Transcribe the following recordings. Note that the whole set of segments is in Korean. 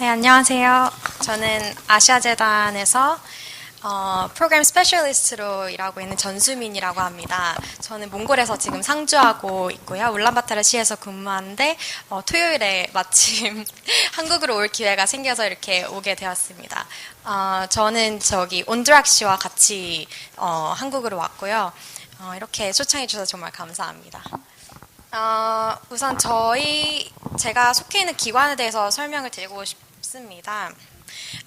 네, 안녕하세요. 저는 아시아재단에서 어, 프로그램 스페셜리스트로 일하고 있는 전수민이라고 합니다. 저는 몽골에서 지금 상주하고 있고요. 울란바타르 시에서 근무하는데 어, 토요일에 마침 한국으로 올 기회가 생겨서 이렇게 오게 되었습니다. 어, 저는 저기 온드락 씨와 같이 어, 한국으로 왔고요. 어, 이렇게 초청해 주셔서 정말 감사합니다. 어, 우선 저희 제가 속해 있는 기관에 대해서 설명을 드리고 싶 습니다.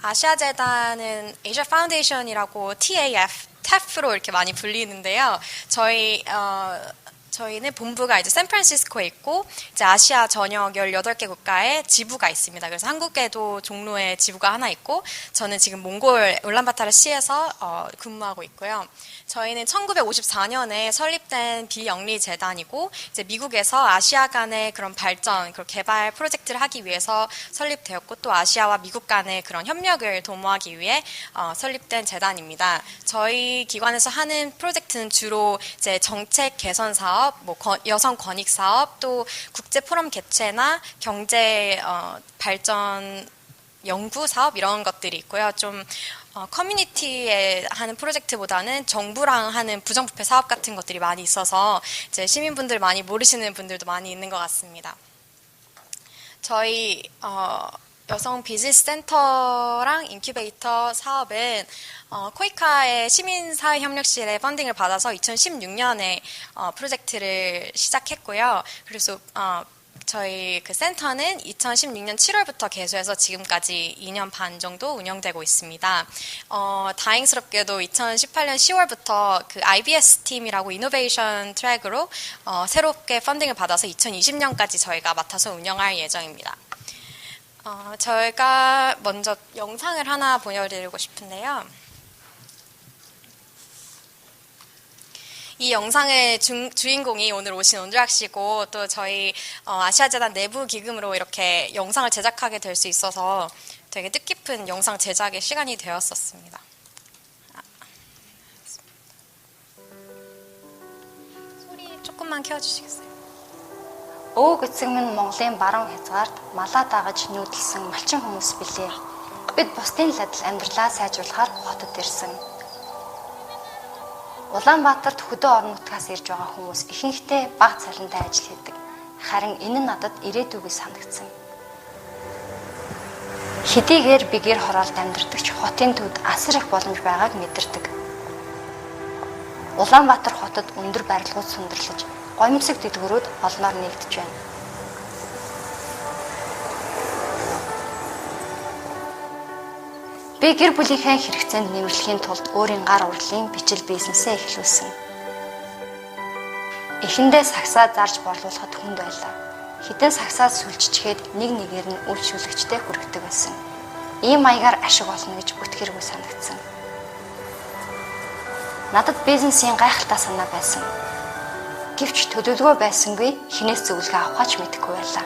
아시아 재단은 아시아 파운데이션이라고 TAF, TAF로 이렇게 많이 불리는데요. 저희 어, 저희는 본부가 이제 샌프란시스코에 있고 이제 아시아 전역 18개 국가에 지부가 있습니다. 그래서 한국에도 종로에 지부가 하나 있고 저는 지금 몽골 울란바타르 시에서 어, 근무하고 있고요. 저희는 1954년에 설립된 비영리 재단이고 이제 미국에서 아시아 간의 그런 발전, 그런 개발 프로젝트를 하기 위해서 설립되었고 또 아시아와 미국 간의 그런 협력을 도모하기 위해 어, 설립된 재단입니다. 저희 기관에서 하는 프로젝트는 주로 이제 정책 개선 사업, 뭐 거, 여성 권익 사업, 또 국제 포럼 개최나 경제 어, 발전 연구 사업 이런 것들이 있고요. 좀 어, 커뮤니티에 하는 프로젝트보다는 정부랑 하는 부정부패 사업 같은 것들이 많이 있어서 이제 시민분들 많이 모르시는 분들도 많이 있는 것 같습니다. 저희 어, 여성 비즈니스 센터랑 인큐베이터 사업은 어, 코이카의 시민사회협력실의 펀딩을 받아서 2016년에 어, 프로젝트를 시작했고요. 그래서 어, 저희 그 센터는 2016년 7월부터 개소해서 지금까지 2년 반 정도 운영되고 있습니다. 어, 다행스럽게도 2018년 10월부터 그 IBS 팀이라고 이노베이션 트랙으로 어, 새롭게 펀딩을 받아서 2020년까지 저희가 맡아서 운영할 예정입니다. 어, 저희가 먼저 영상을 하나 보여드리고 싶은데요. 이 영상의 주, 주인공이 오늘 오신 온드락 씨고 또 저희 어, 아시아재단 내부 기금으로 이렇게 영상을 제작하게 될 수 있어서 되게 뜻깊은 영상 제작의 시간이 되었었습니다. 소리 조금만 켜주시겠어요? Өвөг эцэг минь Монголын баруун хязгаарт малаа дагаж нүүдэлсэн малчин хүмүүс билээ. Бид бусдын ладл амьдралаа сайжруулахаар хотод ирсэн. Улаанбаатарт хөдөө орон нутгаас ирж байгаа хүмүүс ихэнхдээ баг цалинтай ажил хийдэг. Харин энэ нь надад ирээдүгөө санагдсан. Хэдийгээр би гэр хороолд амьдардаг ч хотын төвд асар их боломж байгааг мэдэрдэг. Улаанбаатар хотод өндөр барилгууд сундэрлаж гомцог дэлгүүрүүд олноор нэгдэж байна. Би гэр бүлийнхээ хэрэгцээнд нэмэрлэхийн тулд өөрийн гар урлын бичил бизнесээ эхлүүлсэн. Эхэндээ сагсаа зарж борлуулахад хүнд байлаа. Хитэн сагсаа сүлжчихээд нэг нэгээр нь үйлчлүүлэгчтэй хүргэдэг байсан. Ийм маягаар ашиг олно гэж бүтгэргүй санагдсан. Надад бизнесийн гайхалтай санаа байсан. Гэвч төлөвлөгөө байсангүй хинээс зөвлөгөө авахч мэдэхгүй байлаа.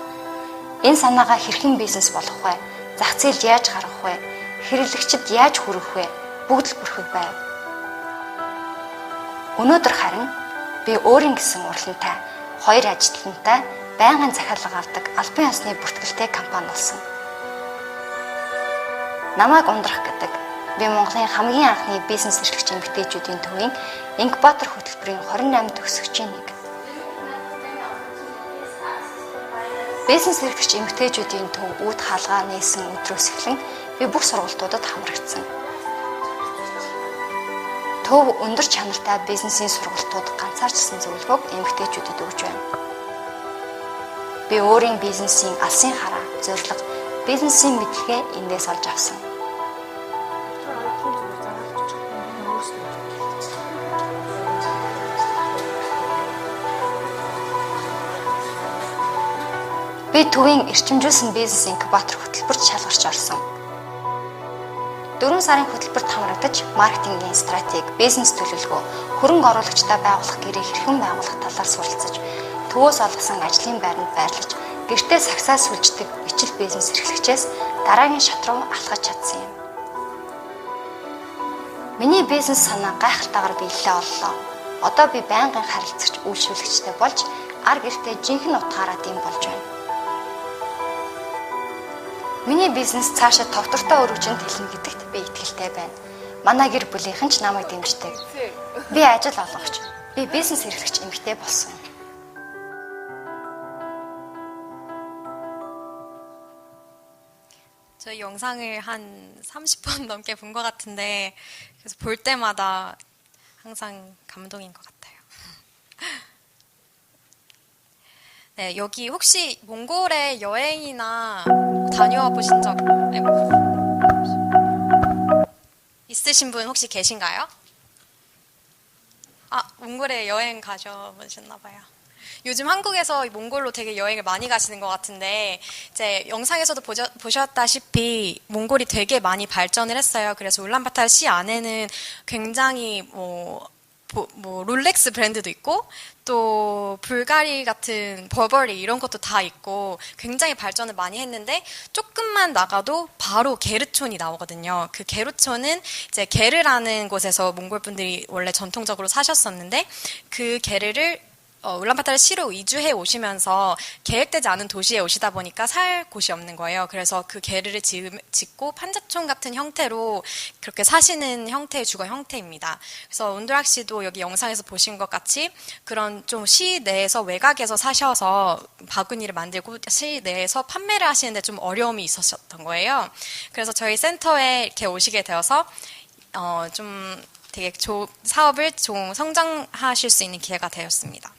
Энэ санаагаа хэрхэн бизнес болгох вэ? Зах зээлд яаж гаргах вэ? Хэрэглэгчид яаж хүрэх вэ? Бүгд л бүрхэг байв. Өнөөдөр харин би өөрийн гэсэн урлагтай, хоёр ажилтнтай байнгын захиалга авдаг албан ёсны бүртгэлтэй компани болсон. Намайг ундрах гэдэг би Монголын хамгийн анхны бизнес эрхлэгч эмэгтэйчүүдийн төвийн инкубатор хөтөлбөрийн 28 төгсөгчийн нэг. Бизнес эрхлэгч эмэгтэйчүүдийн төв үүд хаалгаа нээсэн өдрөөс эхлэн би бүх сургалтуудад хамрагдсан. Төв өндөр чанартай бизнесийн сургалтууд ганцаарчсан зөвлөгөөг эмэгтэйчүүдэд өгж байна. Би өөрийн бизнесийн алсын хараа, зорилго, бизнесийн мэдлэгээ эндээс олж авсан. Би төвийн эрчимжүүлсэн бизнес инкубатор хөтөлбөрт шалгарч орсон. 4 сарын хөтөлбөрт хамрагдаж маркетингийн стратеги, бизнес төлөвлөгөө, хөрөнгө оруулагчтай байгуулах гэрээ хэрхэн байгуулах талаар суралцаж, төвөөс олгосон ажлын байранд байрлаж, гэртээ сагсаа сүлждэг бичил бизнес эрхлэгчээс дараагийн шат руу алхаж чадсан юм. Миний бизнес санаа гайхалтайгаар биелэлээ оллоо. Одоо би байнгын харилцагч үйлчлүүлэгчтэй болж ар гэртээ жинхэнэ утгаараа дэм болж байна. Миний бизнес цаашаа товтортой өргөжөнд хэлнэ гэдэгт би итгэлтэй байна. Манай гэр бүлийнхэн ч намайг дэмждэг. Би ажил олгогч, би бизнес эрхлэгч эмэгтэй болсон. 저희 영상을 한 30번 넘게 본 것 같은데 그래서 볼 때마다 항상 감동인 것 같아요. 네, 여기 혹시 몽골에 여행이나 다녀와 보신 적 아이고. 있으신 분 혹시 계신가요? 아, 몽골에 여행 가셔보셨나 봐요. 요즘 한국에서 몽골로 되게 여행을 많이 가시는 것 같은데 이제 영상에서도 보셔, 보셨다시피 몽골이 되게 많이 발전을 했어요. 그래서 울란바타르 시 안에는 굉장히 뭐, 뭐, 뭐 롤렉스 브랜드도 있고 또 불가리 같은 버버리 이런 것도 다 있고 굉장히 발전을 많이 했는데 조금만 나가도 바로 게르촌이 나오거든요. 그 게르촌은 이제 게르라는 곳에서 몽골 분들이 원래 전통적으로 사셨었는데 그 게르를 어, 울란바타르 시로 이주해 오시면서 계획되지 않은 도시에 오시다 보니까 살 곳이 없는 거예요. 그래서 그 게르를 짓고 판자촌 같은 형태로 그렇게 사시는 형태의 주거 형태입니다. 그래서 온드락 씨도 여기 영상에서 보신 것 같이 그런 좀 시 내에서 외곽에서 사셔서 바구니를 만들고 시 내에서 판매를 하시는데 좀 어려움이 있었던 거예요. 그래서 저희 센터에 이렇게 오시게 되어서 어, 좀 되게 조, 사업을 좀 성장하실 수 있는 기회가 되었습니다.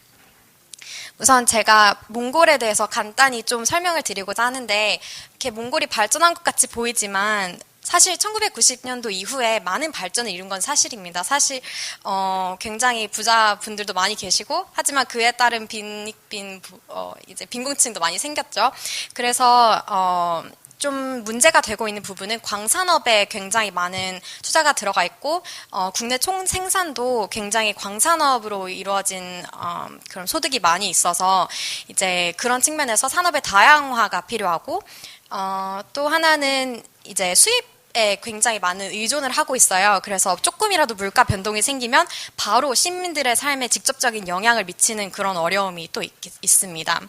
우선 제가 몽골에 대해서 간단히 좀 설명을 드리고자 하는데 이렇게 몽골이 발전한 것 같이 보이지만 사실 1990년도 이후에 많은 발전을 이룬 건 사실입니다. 사실 어, 굉장히 부자 분들도 많이 계시고 하지만 그에 따른 빈 빈 어, 이제 빈곤층도 많이 생겼죠. 그래서 어, 좀 문제가 되고 있는 부분은 광산업에 굉장히 많은 투자가 들어가 있고 어, 국내 총 생산도 굉장히 광산업으로 이루어진 어, 그런 소득이 많이 있어서 이제 그런 측면에서 산업의 다양화가 필요하고 어, 또 하나는 이제 수입 에 굉장히 많은 의존을 하고 있어요. 그래서 조금이라도 물가 변동이 생기면 바로 시민들의 삶에 직접적인 영향을 미치는 그런 어려움이 또 있, 있습니다.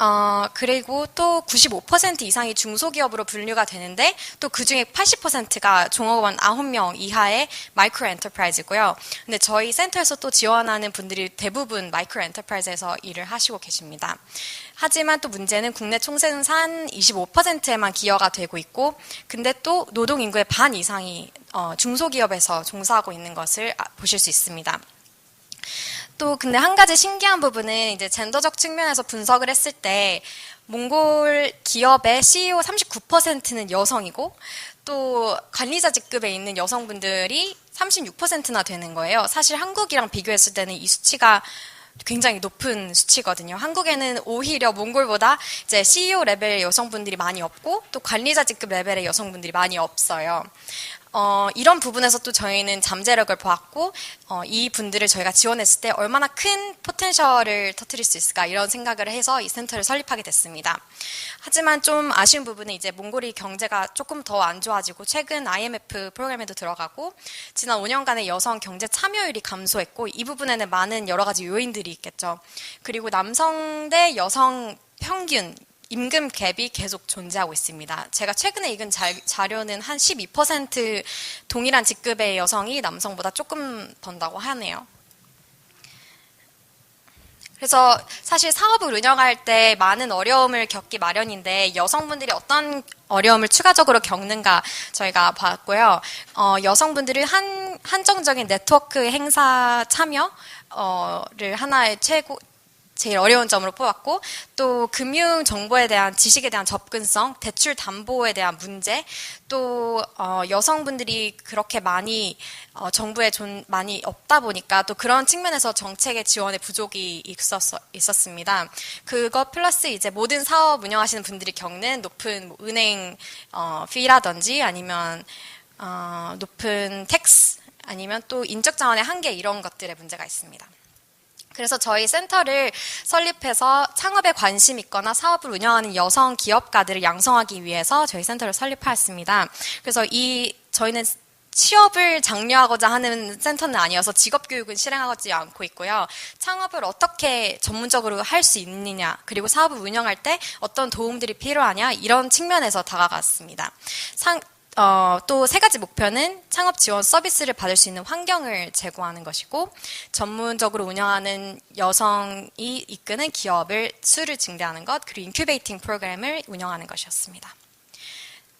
어, 그리고 또 95% 이상이 중소기업으로 분류가 되는데 또 그 중에 80%가 종업원 9명 이하의 마이크로 엔터프라이즈고요. 근데 저희 센터에서 또 지원하는 분들이 대부분 마이크로 엔터프라이즈에서 일을 하시고 계십니다. 하지만 또 문제는 국내 총생산 25%에만 기여가 되고 있고 근데 또 노동 인구의 반 이상이 어, 중소기업에서 종사하고 있는 것을 아, 보실 수 있습니다. 또 근데 한 가지 신기한 부분은 이제 젠더적 측면에서 분석을 했을 때 몽골 기업의 CEO 39%는 여성이고 또 관리자 직급에 있는 여성분들이 36%나 되는 거예요. 사실 한국이랑 비교했을 때는 이 수치가 굉장히 높은 수치거든요. 한국에는 오히려 몽골보다 이제 CEO 레벨의 여성분들이 많이 없고 또 관리자 직급 레벨의 여성분들이 많이 없어요. 어, 이런 부분에서 또 저희는 잠재력을 보았고 어, 이 분들을 저희가 지원했을 때 얼마나 큰 포텐셜을 터트릴 수 있을까 이런 생각을 해서 이 센터를 설립하게 됐습니다. 하지만 좀 아쉬운 부분은 이제 몽골이 경제가 조금 더 안 좋아지고 최근 IMF 프로그램에도 들어가고 지난 5년간의 여성 경제 참여율이 감소했고 이 부분에는 많은 여러 가지 요인들이 있겠죠. 그리고 남성 대 여성 평균 임금 갭이 계속 존재하고 있습니다. 제가 최근에 읽은 자, 자료는 한 12% 동일한 직급의 여성이 남성보다 조금 번다고 하네요. 그래서 사실 사업을 운영할 때 많은 어려움을 겪기 마련인데 여성분들이 어떤 어려움을 추가적으로 겪는가 저희가 봤고요. 어, 여성분들이 한, 한정적인 네트워크 행사 참여를 하나의 최고 제일 어려운 점으로 뽑았고 또 금융 정보에 대한 지식에 대한 접근성, 대출 담보에 대한 문제, 또 어, 여성분들이 그렇게 많이 어, 정부에 좀 많이 없다 보니까 또 그런 측면에서 정책의 지원의 부족이 있었, 있었습니다. 그것 플러스 이제 모든 사업 운영하시는 분들이 겪는 높은 뭐 은행 어, 피라든지 아니면 어, 높은 텍스 아니면 또 인적 자원의 한계 이런 것들의 문제가 있습니다. 그래서 저희 센터를 설립해서 창업에 관심 있거나 사업을 운영하는 여성 기업가들을 양성하기 위해서 저희 센터를 설립하였습니다. 그래서 이 저희는 취업을 장려하고자 하는 센터는 아니어서 직업 교육은 실행하지 않고 있고요. 창업을 어떻게 전문적으로 할 수 있느냐, 그리고 사업을 운영할 때 어떤 도움들이 필요하냐 이런 측면에서 다가갔습니다. 상, 어, 또 세 가지 목표는 창업 지원 서비스를 받을 수 있는 환경을 제공하는 것이고 전문적으로 운영하는 여성이 이끄는 기업을 수를 증대하는 것 그리고 인큐베이팅 프로그램을 운영하는 것이었습니다.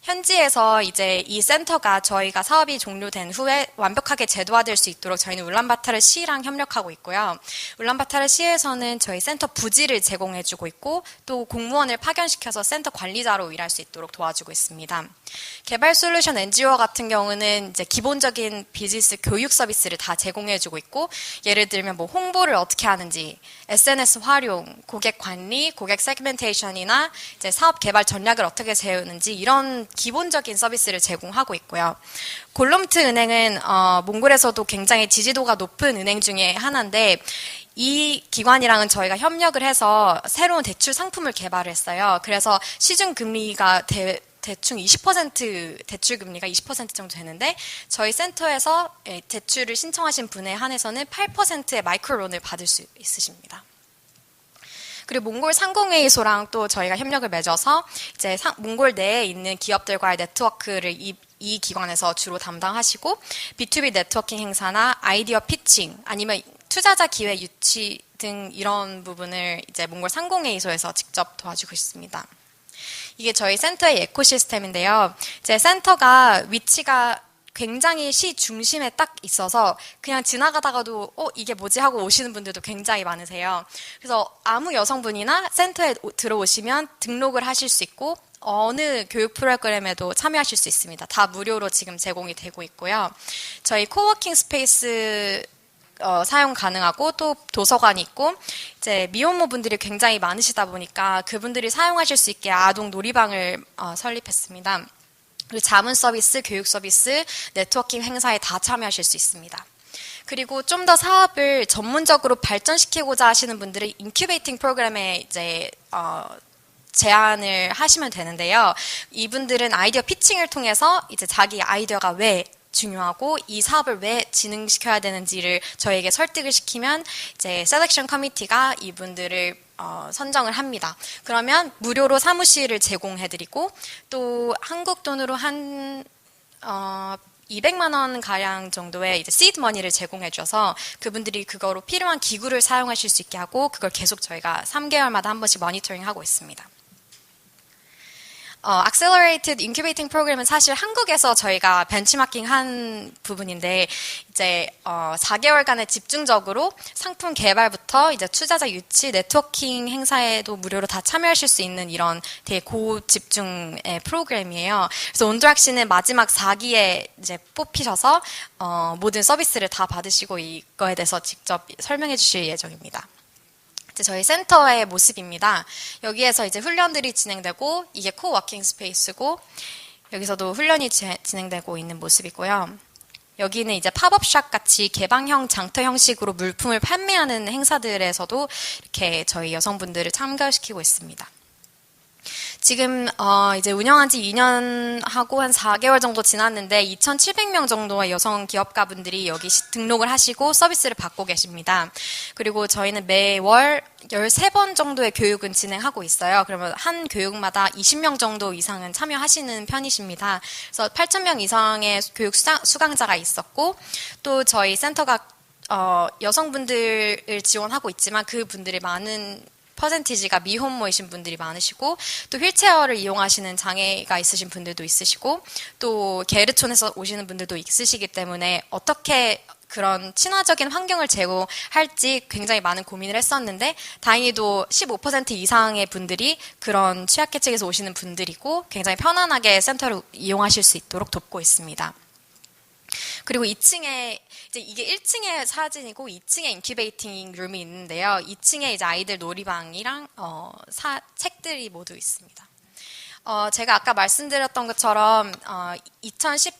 현지에서 이제 이 센터가 저희가 사업이 종료된 후에 완벽하게 제도화될 수 있도록 저희는 울란바타르 시랑 협력하고 있고요. 울란바타르 시에서는 저희 센터 부지를 제공해주고 있고 또 공무원을 파견시켜서 센터 관리자로 일할 수 있도록 도와주고 있습니다. 개발 솔루션 NGO 같은 경우는 이제 기본적인 비즈니스 교육 서비스를 다 제공해주고 있고 예를 들면 뭐 홍보를 어떻게 하는지, SNS 활용, 고객 관리, 고객 세그멘테이션이나 이제 사업 개발 전략을 어떻게 세우는지 이런 기본적인 서비스를 제공하고 있고요. 골롬트 은행은 어, 몽골에서도 굉장히 지지도가 높은 은행 중에 하나인데 이 기관이랑은 저희가 협력을 해서 새로운 대출 상품을 개발했어요. 그래서 시중 금리가 대, 대충 20% 대출 금리가 20% 정도 되는데 저희 센터에서 예, 대출을 신청하신 분에 한해서는 8%의 마이크로론을 받을 수 있으십니다. 그리고 몽골 상공회의소랑 또 저희가 협력을 맺어서 이제 상, 몽골 내에 있는 기업들과의 네트워크를 이, 이 기관에서 주로 담당하시고 B2B 네트워킹 행사나 아이디어 피칭 아니면 투자자 기회 유치 등 이런 부분을 이제 몽골 상공회의소에서 직접 도와주고 있습니다. 이게 저희 센터의 에코시스템인데요. 제 센터가 위치가 굉장히 시 중심에 딱 있어서 그냥 지나가다가도 어 이게 뭐지 하고 오시는 분들도 굉장히 많으세요. 그래서 아무 여성분이나 센터에 들어오시면 등록을 하실 수 있고 어느 교육 프로그램에도 참여하실 수 있습니다. 다 무료로 지금 제공이 되고 있고요. 저희 코워킹 스페이스 어, 사용 가능하고 또 도서관이 있고 이제 미혼모 분들이 굉장히 많으시다 보니까 그분들이 사용하실 수 있게 아동 놀이방을 어, 설립했습니다. 그리고 자문 서비스, 교육 서비스, 네트워킹 행사에 다 참여하실 수 있습니다. 그리고 좀 더 사업을 전문적으로 발전시키고자 하시는 분들은 인큐베이팅 프로그램에 이제 어, 제안을 하시면 되는데요. 이분들은 아이디어 피칭을 통해서 이제 자기 아이디어가 왜 중요하고 이 사업을 왜 진행시켜야 되는지를 저에게 설득을 시키면 이제 셀렉션 커미티가 이분들을 어, 선정을 합니다. 그러면 무료로 사무실을 제공해드리고 또 한국 돈으로 한 어, 200만 원 가량 정도의 이제 시드 머니를 제공해 줘서 그분들이 그거로 필요한 기구를 사용하실 수 있게 하고 그걸 계속 저희가 3개월마다 한 번씩 모니터링 하고 있습니다. 어, Accelerated Incubating 프로그램은 사실 한국에서 저희가 벤치마킹 한 부분인데 이제 어, 4개월간의 집중적으로 상품 개발부터 이제 투자자 유치, 네트워킹 행사에도 무료로 다 참여하실 수 있는 이런 되게 고집중의 프로그램이에요. 그래서 온드락 씨는 마지막 4기에 이제 뽑히셔서 어, 모든 서비스를 다 받으시고 이거에 대해서 직접 설명해 주실 예정입니다. 저희 센터의 모습입니다. 여기에서 이제 훈련들이 진행되고 이게 코워킹 스페이스고 여기서도 훈련이 진행되고 있는 모습이고요. 여기는 이제 팝업샵 같이 개방형 장터 형식으로 물품을 판매하는 행사들에서도 이렇게 저희 여성분들을 참가시키고 있습니다. 지금 어 이제 운영한 지 2년 하고 한 4개월 정도 지났는데 2,700명 정도의 여성 기업가분들이 여기 등록을 하시고 서비스를 받고 계십니다. 그리고 저희는 매월 13번 정도의 교육은 진행하고 있어요. 그러면 한 교육마다 20명 정도 이상은 참여하시는 편이십니다. 그래서 8,000명 이상의 교육 수강자가 있었고 또 저희 센터가 어, 여성분들을 지원하고 있지만 그 분들이 많은 퍼센티지가 미혼모이신 분들이 많으시고 또 휠체어를 이용하시는 장애가 있으신 분들도 있으시고 또 게르촌에서 오시는 분들도 있으시기 때문에 어떻게 그런 친화적인 환경을 제공할지 굉장히 많은 고민을 했었는데 다행히도 15% 이상의 분들이 그런 취약계층에서 오시는 분들이고 굉장히 편안하게 센터를 이용하실 수 있도록 돕고 있습니다. 그리고 2층에 이제 이게 1층의 사진이고 2층에 인큐베이팅 룸이 있는데요. 2층에 이제 아이들 놀이방이랑 어, 사, 책들이 모두 있습니다. 어, 제가 아까 말씀드렸던 것처럼 어, 2010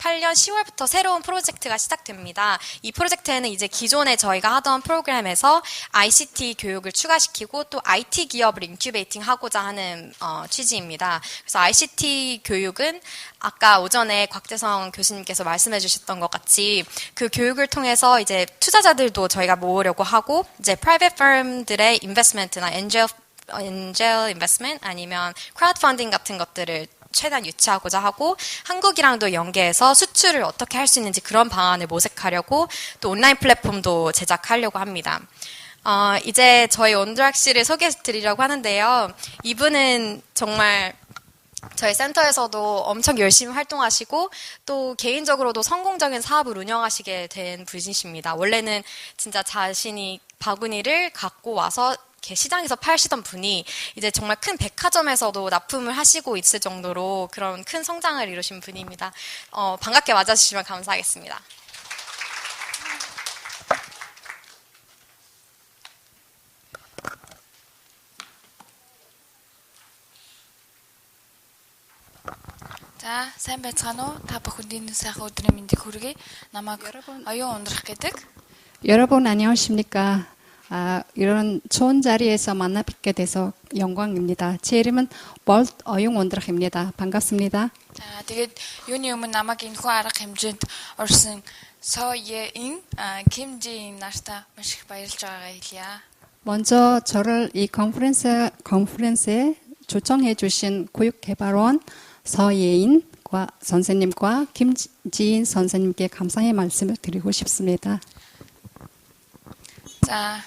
2018년 10월부터 새로운 프로젝트가 시작됩니다. 이 프로젝트에는 이제 기존에 저희가 하던 프로그램에서 ICT 교육을 추가시키고 또 IT 기업을 인큐베이팅 하고자 하는 어, 취지입니다. 그래서 ICT 교육은 아까 오전에 곽재성 교수님께서 말씀해 주셨던 것 같이 그 교육을 통해서 이제 투자자들도 저희가 모으려고 하고 이제 private firm들의 인베스트먼트나 엔젤 엔젤 인베스트먼트 아니면 크라우드 펀딩 같은 것들을 최대한 유치하고자 하고 한국이랑도 연계해서 수출을 어떻게 할 수 있는지 그런 방안을 모색하려고 또 온라인 플랫폼도 제작하려고 합니다. 어, 이제 저희 온드락 씨를 소개해 드리려고 하는데요. 이분은 정말 저희 센터에서도 엄청 열심히 활동하시고 또 개인적으로도 성공적인 사업을 운영하시게 된 분이십니다. 원래는 진짜 자신이 바구니를 갖고 와서 이렇게 시장에서 팔시던 분이 이제 정말 큰 백화점에서도 납품을 하시고 있을 정도로 그런 큰 성장을 이루신 분입니다. 어, 반갑게 맞아주시면 감사하겠습니다. За, сайн байцгаана уу? Та бүхэнд сайхан өдрийн мэндийг хүргэе. Намайг 여러분. оюун ундрах гэдэг. 여러분 안녕하십니까? 아, 이런 좋은 자리에서 만나 뵙게 돼서 영광입니다. 제 이름은 볼트 어용 원드락입니다. 반갑습니다. За, тэгээд юуны өмнө намайг энэхүү арга хэмжээнд орсон Соеин Кимжин нартай маш их баярлж байгаагаа хэлье. 먼저 저를 이 컨퍼런스 컨퍼런스에 초청해 주신 교육개발원 서예인과 선생님과 김지인 선생님께 감사의 말씀을 드리고 싶습니다. За,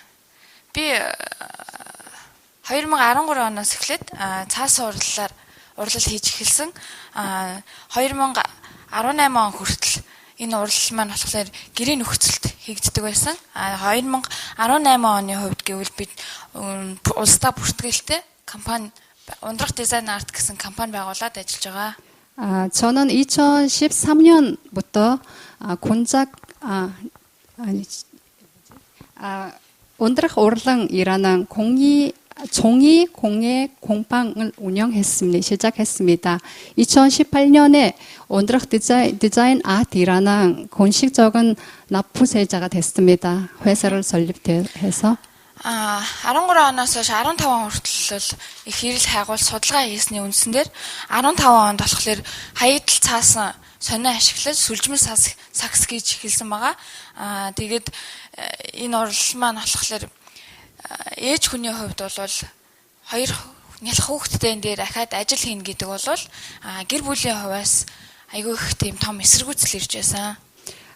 би э, 2013 оноос эхлээд а, цаасан урлалаар урлал хийж эхэлсэн. А, 2018 он хүртэл энэ урлал маань болохоор гэрээ нөхцөлд хийгддэг байсан. А 2018 оны хувьд гэвэл бид м, улсдаа бүртгэлтэй компани ундрах дизайн арт гэсэн компани байгуулад ажиллаж байгаа. 아, 저는 2013년부터 아, 곤작 아, 아니 아, 온드락 오르랑이라는 공이 종이 공예 공방을 운영했습니다. 시작했습니다. 2018년에 온드락 디자인, 디자인 아트라는 공식적인 납부세자가 됐습니다. 회사를 설립해서 А 13 оноос хойш 15 он хүртэл бол их хэрэл хайгуул судалгаа хийсний үндсэн дээр 15 онд болохоор хаягдл цаасан сонио ашиглаж сүлжмэл сакс сакс гэж хэлсэн байгаа. Аа тэгээд э, энэ орлол маань болохоор э, ээж хүний хувьд бол хоёр нялх хүүхэдтэй энэ дээр ахаад ажил хийнэ гэдэг бол аа гэр бүлийн хувьас айгүй их тийм том эсэргүүцэл ирж байсан.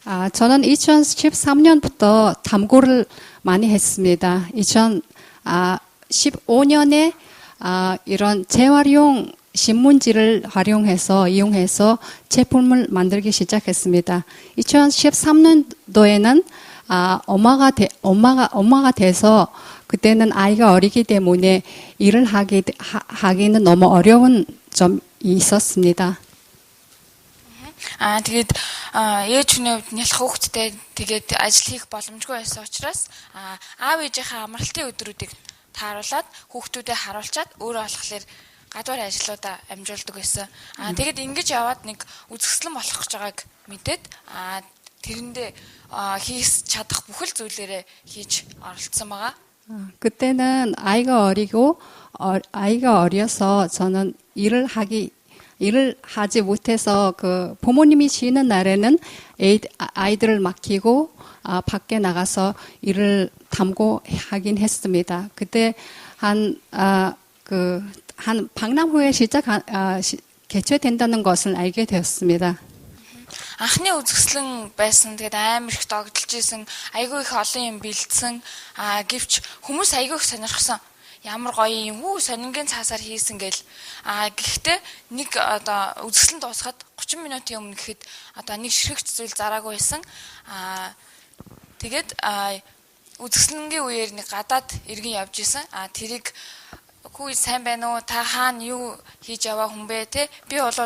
아, 저는 2013년부터 담고를 많이 했습니다. 2015년에 아, 이런 재활용 신문지를 활용해서 이용해서 제품을 만들기 시작했습니다. 2013년도에는 아, 엄마가 돼, 엄마가 엄마가 돼서 그때는 아이가 어리기 때문에 일을 하기 하, 하기는 너무 어려운 점이 있었습니다. Аа тэгээд аа, ээж хүний хувьд нялх хүүхэдтэй тэгээд ажил хийх боломжгүй байсан учраас аа, аав ээжийнхээ амралтын өдрүүдийг тааруулаад хүүхдүүдэд харуулчаад өөрөө болохоор гадуур ажлуудаа амжуулдаг байсан. Аа тэгээд ингэж яваад нэг үзэсгэлэн болох гэж байгааг мэдээд аа тэрэндээ аа, хийх чадах бүхэл зүйлээрээ хийж оролцсон байгаа. 아, 그때는 아이가 어리고 어, 아이가 어려서 저는 일을 하기 일을 하지 못해서 그 부모님이 쉬는 날에는 에이, 아이들을 맡기고 아, 밖에 나가서 일을 담고 하긴 했습니다. 그때 한 아, 그, 한 박람 후에 시작 아, 시, 개최된다는 것을 알게 되었습니다. Анхны үзэсгэлэн байсан. Тэгээд амар их догдолж исэн. Айгүй их олон юм бэлдсэн. Аа гэвч хүмүүс айгүй их сонирхсан. Ямар гоё юм үү сонингийн цаасаар хийсэн гэл. Аа гэхдээ нэг одоо үзэсгэлэн дуусгаад 30 минутын өмнө гэхэд одоо нэг ширхэгч зүйл зараагүй байсан. Аа тэгээд үзэсгэлэнгийн үеэр нэг гадаад иргэн явж исэн. Аа тэрийг хүү сайн байна уу? Та хаана юу хийж яваа хүн бэ те? Би бол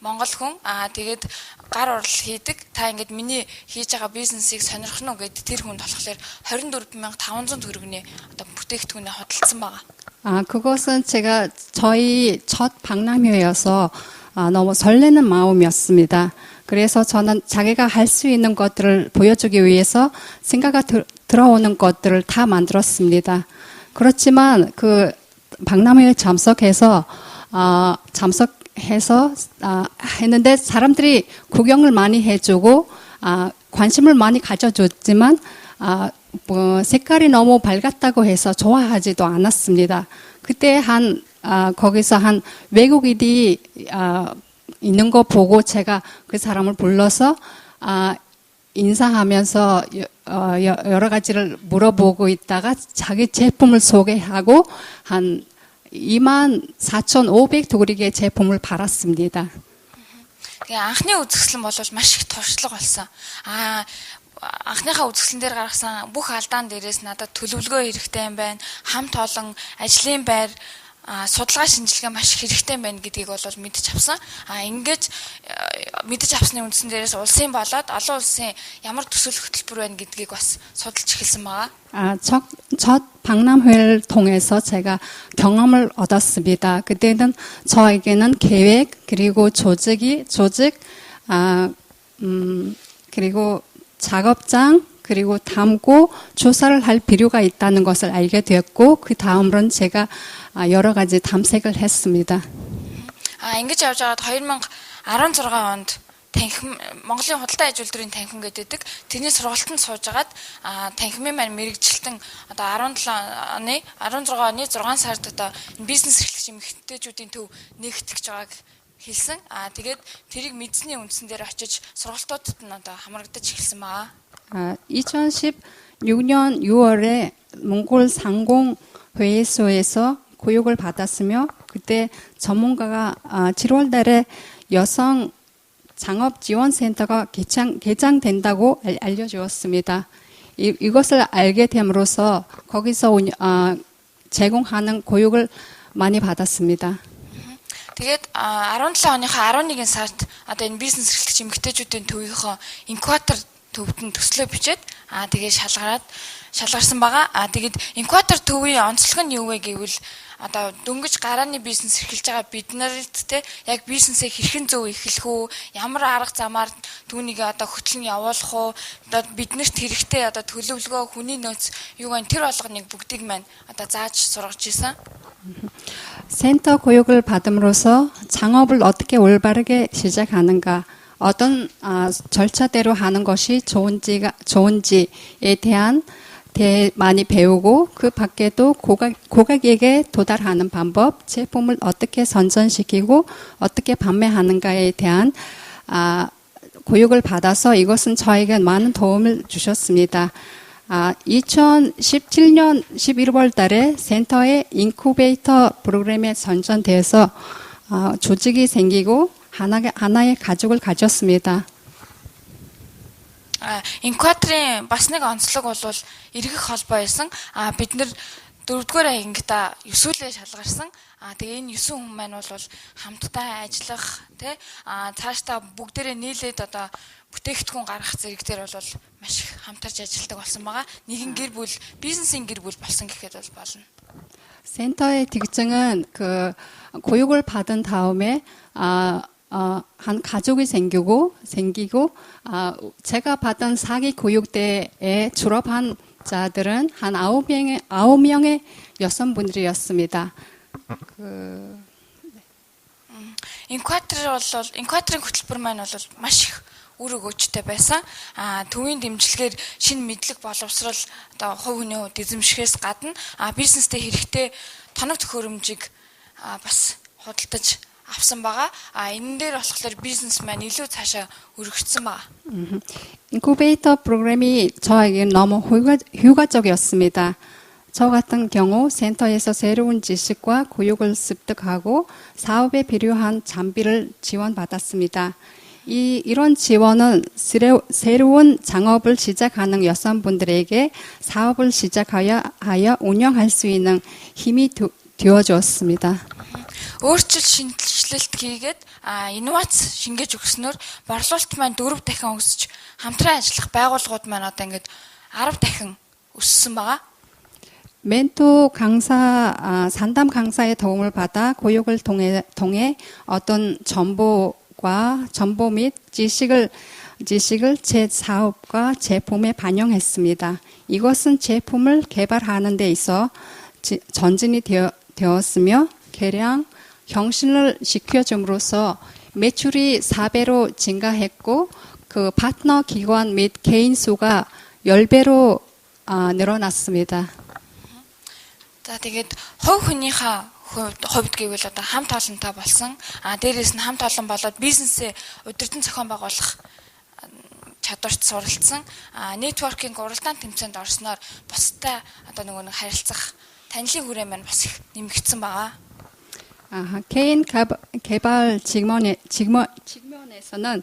Монгол хүн аа тэгээд гар урал хийдэг. Та ингээд миний хийж байгаа бизнесийг сонирхно уу гэд тэр хүнд болохоор 24500 төгрөгийн одоо бүтээгдэхүүнээ хөдөлсөн байгаа. 아, 그것은 제가 저희 첫 박람회여서 아, 너무 설레는 마음이었습니다. 그래서 저는 자기가 할 수 있는 것들을 보여주기 위해서 생각가 들, 들어오는 것들을 다 만들었습니다. 그렇지만 그 박람회에 참석해서 어, 참석 해서 아, 했는데 사람들이 구경을 많이 해주고 아, 관심을 많이 가져줬지만 아, 뭐 색깔이 너무 밝았다고 해서 좋아하지도 않았습니다. 그때 한 아, 거기서 한 외국인이 아, 있는 거 보고 제가 그 사람을 불러서 아, 인사하면서 여- 어, 여- 여러 가지를 물어보고 있다가 자기 제품을 소개하고 한 2만 4,500 도리의 제품을 팔았습니다. Тэгээ анхны үзэсгэлэн бол маш их туршлага болсон. Аа анхныхаа үзэсгэлэн дээр гаргасан бүх алдаан дээрээс надад төлөвлөгөө хэрэгтэй юм байна. Хамт олон ажлын байр а судалгаа шинжилгээ маш их хэрэгтэй байна гэдгийг бол мэдчих авсан. А ингэж э, мэдэж авсны үндсэн дээрээс улсын болоод олон улсын ямар төсөл хөтөлбөр байна гэдгийг бас судалж эхэлсэн байгаа. 아, 첫, 첫 박람회를 통해서 제가 경험을 얻었습니다. 그때는 저에게는 계획, 그리고 조직이, 조직, 아, 음, 그리고 작업장, 그리고 담고 조사를 할 필요가 있다는 것을 알게 되었고, 그 다음으로는 제가 아, 여러 가지 탐색을 했습니다. А ингэж явж байгаад 2016 онд танхим Монголын худалдаа аж үйлдвэрийн танхим гэдэг тэрний сургалтанд сууж агаад а танхимын маань мэрэгжилтэн одоо 17 оны 16 оны 6 сард одоо энэ бизнес эрхлэгч эмэгтэйчүүдийн төв нэгтгэж байгааг хэлсэн. А тэгээд тэрийг мэдсэний үндсэн дээр очиж сургалтуудад нь одоо хамрагдаж эхэлсэн байгаа. 아, 2016년 6월에 몽골 상공회의소에서 교육을 받았으며 그때 전문가가 아, 7월 달에 여성 창업 지원 센터가 개장, 개장된다고 알, 알려주었습니다. 이, 이것을 알게 됨으로써 거기서 운- 아, 제공하는 교육을 많이 받았습니다. Тэгээд а, 17 оныхоо 11 сард одоо энэ бизнес эрхлэгч эмэгтэйчүүдийн төвийнхөө инкубатор төвд нь төслөө бичээд а тэгээд шалгараад шалгарсан байгаа. А тэгээд инкубатор төвийн онцлог нь юу вэ гэвэл одоо дөнгөж гарааны бизнес эрхэлж байгаа бид нарт те яг бизнесээ хэрхэн зөв эхлэх үү ямар арга замаар түүнийг одоо хөтлөн явуулах уу одоо биднэрт хэрэгтэй одоо төлөвлөгөө хүний нөөц юу гэн тэр болгоныг бүгдийг маань одоо зааж сургаж исэн. 센터 교육을 받음으로써 창업을 어떻게 올바르게 시작하는가, 어떤 아, 절차대로 하는 것이 좋은지가 좋은지에 대한 대 많이 배우고 그 밖에도 고객, 고객에게 도달하는 방법, 제품을 어떻게 선전시키고 어떻게 판매하는가에 대한 아, 교육을 받아서 이것은 저에게 많은 도움을 주셨습니다. 아, 2017년 11월 달에 센터의 인쿠베이터 프로그램에 선전돼서 아, 조직이 생기고 하나의, 하나의 가족을 가졌습니다. А инкваторын бас нэг онцлог бол эргэх холбоо байсан. А бид нэр дөрөвдүгээр ангита 9-өлөө шалгарсан. А тэгээ энэ 9 хүн маань бол хамтдаа ажиллах тий а цаашдаа бүгдээрээ нийлээд одоо бүтээгдэхүүн гаргах зэрэг дээр бол маш их хамтарч ажилладаг болсон байгаа. Нэгэн гэр бүл бизнесийн гэр бүл болсон гэхэд бол болно. 센터의 특징은 그 교육을 받은 다음에 아, 어, 한 가족이 생기고 생기고 아, 제가 받은 사기 교육대에 졸업한 자들은 한 아홉 명의 아홉 명의 여성분들이었습니다. Инкватор бол инкваторын хөтөлбөр маань бол маш их үр өгөөжтэй байсан. А төвийн дэмжлэгээр шинэ мэдлэг боловсрал одоо хувь хүний хувьд эзэмшихээс гадна а бизнестэй хэрэгтэй тоног төхөөрөмжийг а, бас худалдаж авсан байгаа. А энэ дээр болохоор бизнес маань илүү цаашаа өргөцсөн байгаа. 인쿠베이터 프로그램이 저에게 너무 효과, 효과적이었습니다. 저 같은 경우 센터에서 새로운 지식과 교육을 습득하고 사업에 필요한 장비를 지원받았습니다. 이, 이런 지원은 새로, 새로운 창업을 시작하는 여성분들에게 사업을 시작하여 하여 운영할 수 있는 힘이 되- 되어주었습니다. Өөрчлөлт шинжилэлт хийгээд а инновац шингээж өгснөөр борлуулалт маань дөрөв дахин өсөж хамтран ажиллах байгууллагууд маань одоо ингээд 10 дахин өссөн байгаа. 멘토 강사, 아, 상담 강사의 도움을 받아 교육을 통해, 통해 어떤 정보 경험과 정보 및 지식을 지식을 제 사업과 제품에 반영했습니다. 이것은 제품을 개발하는 데 있어 지- 전진이 되어, 되었으며 개량 경신을 시켜줌으로써 매출이 4배로 증가했고 그 파트너 기관 및 개인 수가 10배로 아, 늘어났습니다. За тэгээд хувь хүнийхээ хувьд хувьд гэвэл одоо хамт олонтой болсон. А дээрээс нь хамт олон болоод бизнесээ удирдан зохион байгуулах а, чадварт суралцсан. А нэтворкинг уралдаан тэмцээнд орсноор бусдад одоо нөгөө нэг харилцах танилын хүрээ маань бас их нэмэгдсэн байгаа. 아, 개인 가- 개발 직면에, 직면, 측면에서는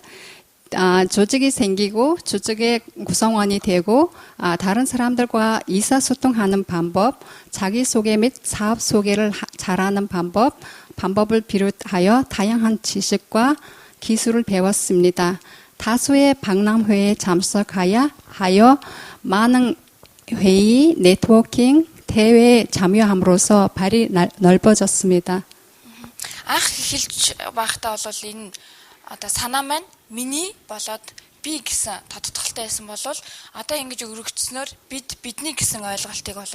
아, 조직이 생기고 조직의 구성원이 되고 아, 다른 사람들과 의사소통하는 방법, 자기소개 및 사업 소개를 하- 잘하는 방법, 방법을 비롯하여 다양한 지식과 기술을 배웠습니다. 다수의 박람회에 참석하여 하여 많은 회의, 네트워킹, 대회에 참여함으로써 발이 날- 넓어졌습니다. Анх эхэлж байхдаа бол энэ одоо санаа маань миний болоод би гэсэн тодтголтой байсан бол одоо ингэж өргөжснөөр бид бидний гэсэн ойлголтыг бол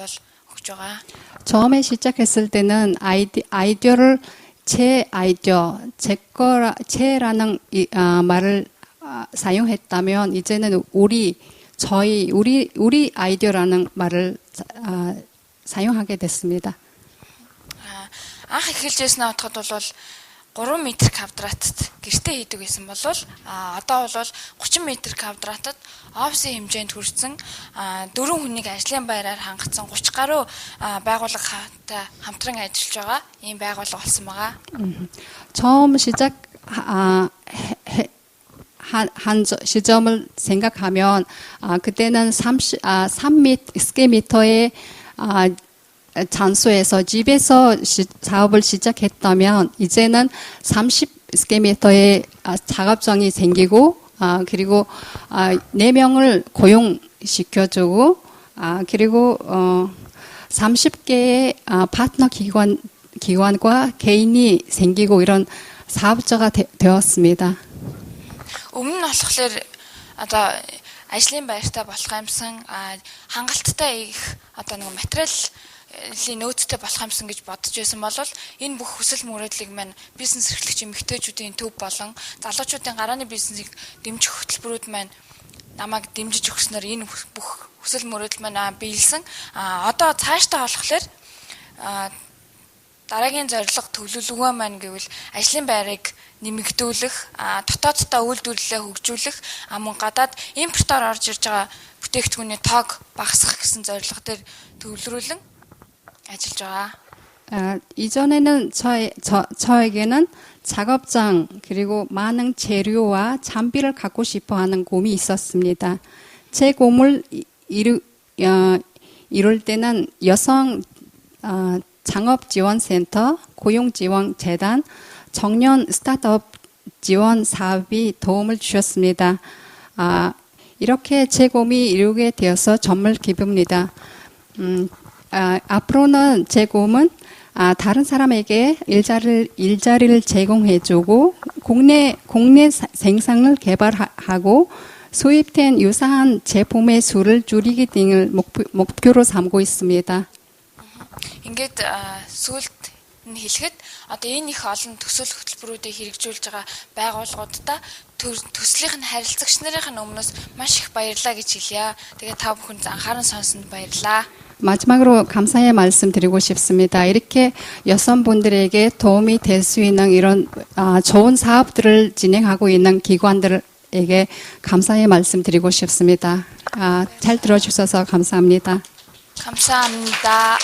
өгч байгаа. 처음에 시작했을 때는 아이디, 아이디어를 제 아이디어, 제 거라, 제라는 이, 아, 말을 아, 사용했다면 이제는 우리, 저희, 우리, 우리 아이디어라는 말을 아, 사용하게 됐습니다. Аа, анх эхэлж яснаа бодоход бол 3 м квадратт гэртээ хийдэг байсан бол а одоо бол 30 м квадратт офисын хэмжээнд хүрсэн а дөрвөн хүнийг ажлын байраар хангацсан 30 гаруй а, байгууллагатай хамтран ажиллаж байгаа ийм байгууллага болсон байгаа. 처음 시작 아, 해- 해- 한, 한 저- 시점을 생각하면 아, 그때는 30, 아, 3미, 스케미터의 아, 장소에서 집에서 시- 사업을 시작했다면 이제는 30 스케미터의 아, 작업장이 생기고 아, 그리고 아, 4명을 고용시켜주고 아, 그리고 어, 30개의 아, 파트너 기관 기관과 개인이 생기고 이런 사업자가 되, 되었습니다. Өмнө нь болохоор одоо Ажлын байртаа болох юмсан хангалттай их одоо нэг материалын нөөцтэй болох юмсан гэж бодож байсан бол энэ бүх хүсэл мөрөөдлийг маань бизнес эрхлэгч эмэгтэйчүүдийн төв болон залуучуудын гарааны бизнесийг дэмжих хөтөлбөрүүд маань намайг дэмжиж өгснөөр энэ бүх хүсэл мөрөөдөл маань аа, биелсэн. А одоо цаашдаа болохоор дараагийн зорилго төлөвлөгөө маань гэвэл ажлын байрыг нэмэгдүүлэх, а, дотооддоо үйлдвэрлэлээ хөгжүүлэх, а мөн гадаад импортоор орж ирж байгаа бүтээгдэхүүний тоог багасгах гэсэн зорилго дээр төвлөрүүлэн ажиллаж байгаа. 아, 이전에는 저, 저, 저에게는 작업장 그리고 많은 재료와 장비를 갖고 싶어 하는 꿈이 있었습니다. 제 꿈을 이- 이루, 어, 이룰 때는 여성 어, 창업지원센터, 고용지원재단, 청년 스타트업 지원 사업이 도움을 주셨습니다. 아, 이렇게 제 꿈이 이루게 되어서 정말 기쁩니다. 음, 아, 앞으로는 제 꿈은 아, 다른 사람에게 일자리를, 일자리를 제공해주고 국내, 국내 사- 생산을 개발하고 수입된 유사한 제품의 수를 줄이기 등을 목표, 목표로 삼고 있습니다. Ингээд а, сүлд нь хэлэхэд одоо энэ их олон төсөл хөтөлбөрүүдийг хэрэгжүүлж байгаа байгууллагуудаа төр- төслийнх нь харилцагч нарын өмнөөс маш их баярлаа гэж хэлье. Тэгээд та бүхэнд анхааран сонсонд баярлаа. 마지막으로 감사의 말씀 드리고 싶습니다. 이렇게 여성분들에게 도움이 될 수 있는 이런 아, 좋은 사업들을 진행하고 있는 기관들에게 감사의 말씀 드리고 싶습니다. 아, 잘 들어주셔서 감사합니다. 감사합니다.